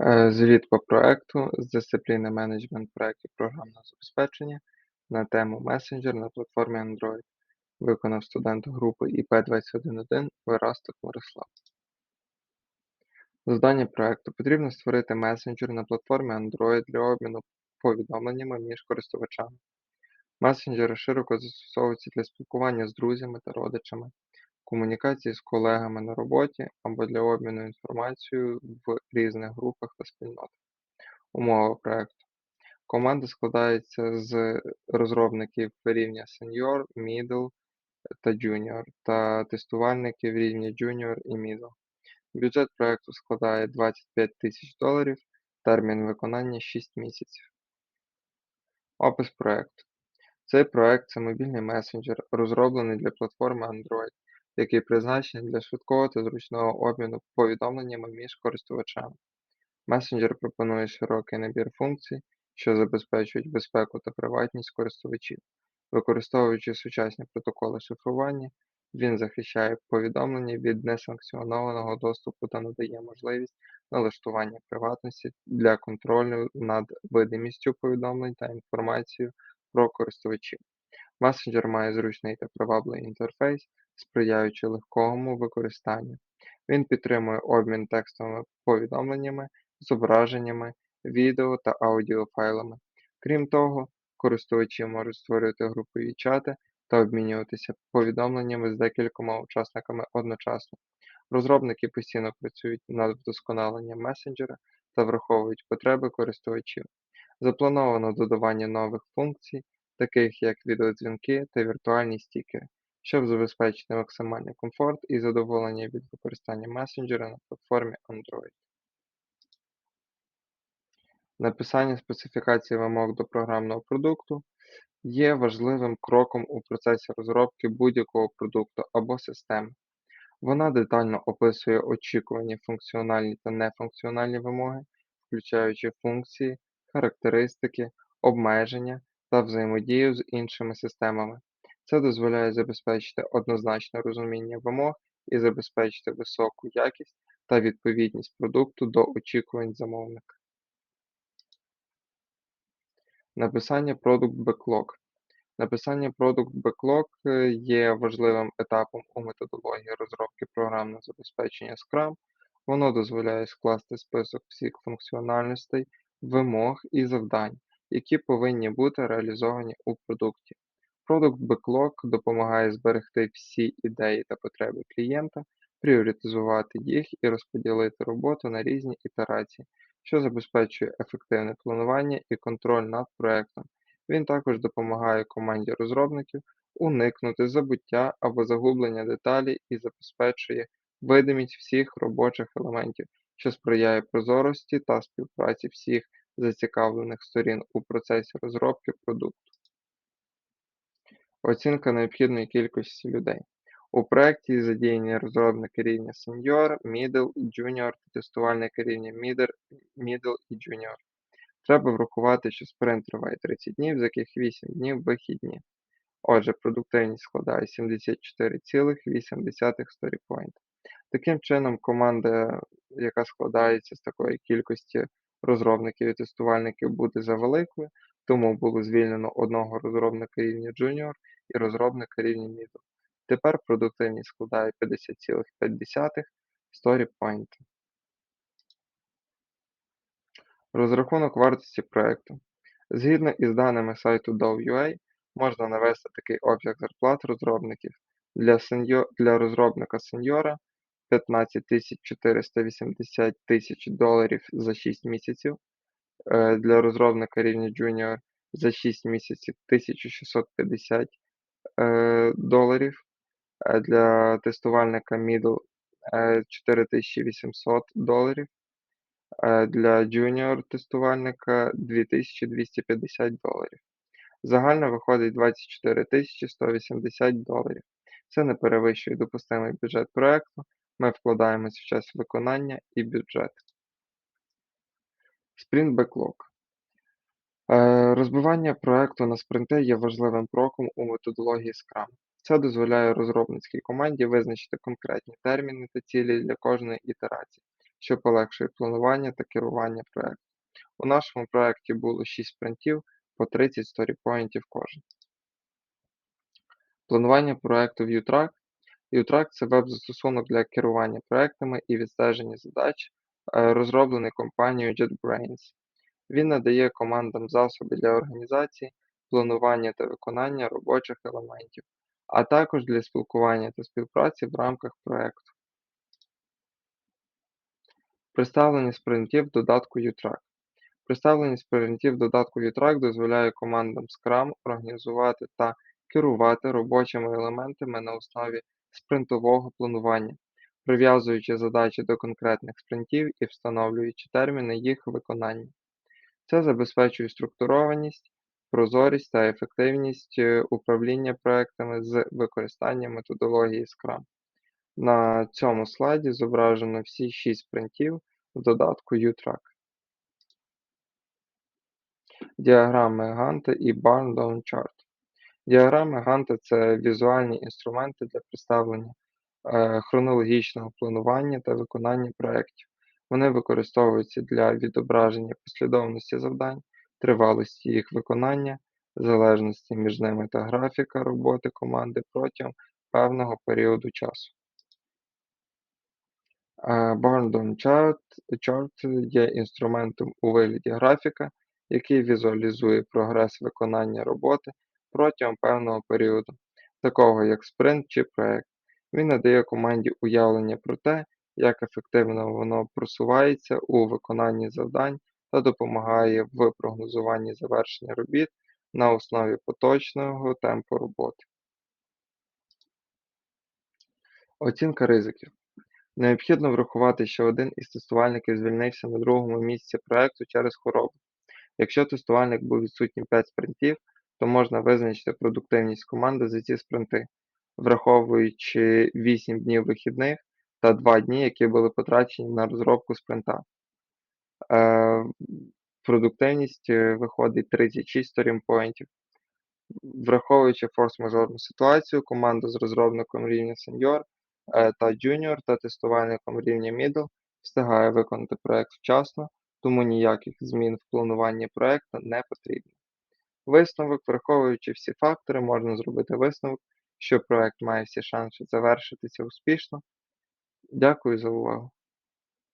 Е, Звіт по проекту з дисципліни менеджмент проектів програмного забезпечення на тему месенджер на платформі Android. Виконав студент групи ІП-211 Верастик Мирослав. Завдання проекту потрібно створити месенджер на платформі Android для обміну повідомленнями між користувачами. Месенджери широко застосовуються для спілкування з друзями та родичами, комунікації з колегами на роботі або для обміну інформацією в різних групах та спільнотах. Умова проекту. Команда складається з розробників рівня Senior, Middle та Junior та тестувальників рівня Junior і Middle. Бюджет проекту складає 25 тисяч доларів, термін виконання 6 місяців. Опис проекту. Цей проект це мобільний месенджер, розроблений для платформи Android, який призначений для швидкого та зручного обміну повідомленнями між користувачами. Месенджер пропонує широкий набір функцій, що забезпечують безпеку та приватність користувачів. Використовуючи сучасні протоколи шифрування, він захищає повідомлення від несанкціонованого доступу та надає можливість налаштування приватності для контролю над видимістю повідомлень та інформацією про користувачів. Месенджер має зручний та привабливий інтерфейс, сприяючи легкому використанню. Він підтримує обмін текстовими повідомленнями, зображеннями, відео та аудіофайлами. Крім того, користувачі можуть створювати групові чати та обмінюватися повідомленнями з декількома учасниками одночасно. Розробники постійно працюють над вдосконаленням месенджера та враховують потреби користувачів. Заплановано додавання нових функцій, таких як відеодзвінки та віртуальні стікери, щоб забезпечити максимальний комфорт і задоволення від використання месенджера на платформі Android. Написання специфікації вимог до програмного продукту є важливим кроком у процесі розробки будь-якого продукту або системи. Вона детально описує очікувані функціональні та нефункціональні вимоги, включаючи функції, характеристики, обмеження та взаємодію з іншими системами. Це дозволяє забезпечити однозначне розуміння вимог і забезпечити високу якість та відповідність продукту до очікувань замовника. Написання Product Backlog. Написання Product Backlog е, є важливим етапом у методології розробки програмного забезпечення Scrum. Воно дозволяє скласти список всіх функціональностей, вимог і завдань, які повинні бути реалізовані у продукті. Product Backlog допомагає зберегти всі ідеї та потреби клієнта, пріоритизувати їх і розподілити роботу на різні ітерації, що забезпечує ефективне планування і контроль над проектом. Він також допомагає команді розробників уникнути забуття або загублення деталей і забезпечує видимість всіх робочих елементів, що сприяє прозорості та співпраці всіх зацікавлених сторін у процесі розробки продукту. Оцінка необхідної кількості людей. У проєкті задіяні розробники рівня Senior, Middle Junior та тестувальники рівня Middle і Junior. Треба врахувати, що спринт триває 30 днів, з яких 8 днів вихідні. Отже, продуктивність складає 74,8 сторіпойнт. Таким чином, команда, яка складається з такої кількості розробників і тестувальників, буде завеликою, тому було звільнено одного розробника рівня Junior і розробника рівня Middle. Тепер продуктивність складає 50,5 сторіпойнта. Розрахунок вартості проекту. Згідно із даними сайту Dow.ua, можна навести такий обсяг зарплат розробників. Для, сеньо... Для розробника сеньора 15 480 тисяч доларів за 6 місяців. Е, Для розробника рівня Junior за 6 місяців 1650 е, доларів. Е, Для тестувальника Middle е, 4800 доларів. Для junior тестувальника 2250 доларів. Загально виходить 24 180 доларів. Це не перевищує допустимий бюджет проекту. Ми вкладаємось в час виконання і бюджет. Sprint Backlog. Е, Розбивання проекту на спринти є важливим кроком у методології Scrum. Це дозволяє розробницькій команді визначити конкретні терміни та цілі для кожної ітерації, що полегшує планування та керування проектом. У нашому проекті було 6 спринтів по 30 сторіпоінтів кожен. Планування проекту в U-Track. U-Track – це веб-застосунок для керування проектами і відстеження задач, розроблений компанією JetBrains. Він надає командам засоби для організації, планування та виконання робочих елементів, а також для спілкування та співпраці в рамках проекту. Представлення спринтів додатку U-Track. Представлення спринтів додатку U-Track дозволяє командам Scrum організувати та керувати робочими елементами на основі спринтового планування, прив'язуючи задачі до конкретних спринтів і встановлюючи терміни їх виконання. Це забезпечує структурованість, прозорість та ефективність е, управління проектами з використанням методології Scrum. На цьому слайді зображено всі 6 спринтів в додатку U-Track. Діаграми Ганта і Barn Down Chart. Діаграми Ганта це візуальні інструменти для представлення хронологічного планування та виконання проєктів. Вони використовуються для відображення послідовності завдань, тривалості їх виконання, залежності між ними та графіка роботи команди протягом певного періоду часу. Е, Barn Chart, Chart є інструментом у вигляді графіка, який візуалізує прогрес виконання роботи протягом певного періоду, такого як спринт чи проект. Він надає команді уявлення про те, як ефективно воно просувається у виконанні завдань та допомагає в прогнозуванні завершення робіт на основі поточного темпу роботи. Оцінка ризиків. Необхідно врахувати, що один із тестувальників звільнився на другому місці проекту через хворобу. Якщо тестувальник був відсутній 5 спринтів, то можна визначити продуктивність команди за ці спринти, враховуючи 8 днів вихідних та 2 дні, які були потрачені на розробку спринта. Е, Продуктивність е, виходить 36 сторінпоінтів. Враховуючи форс-мажорну ситуацію, команда з розробником рівня Senior е, та Junior та тестувальником рівня Middle встигає виконати проект вчасно, тому ніяких змін в плануванні проекту не потрібно. Висновок, враховуючи всі фактори, можна зробити висновок, що проект має всі шанси завершитися успішно. Дякую за увагу!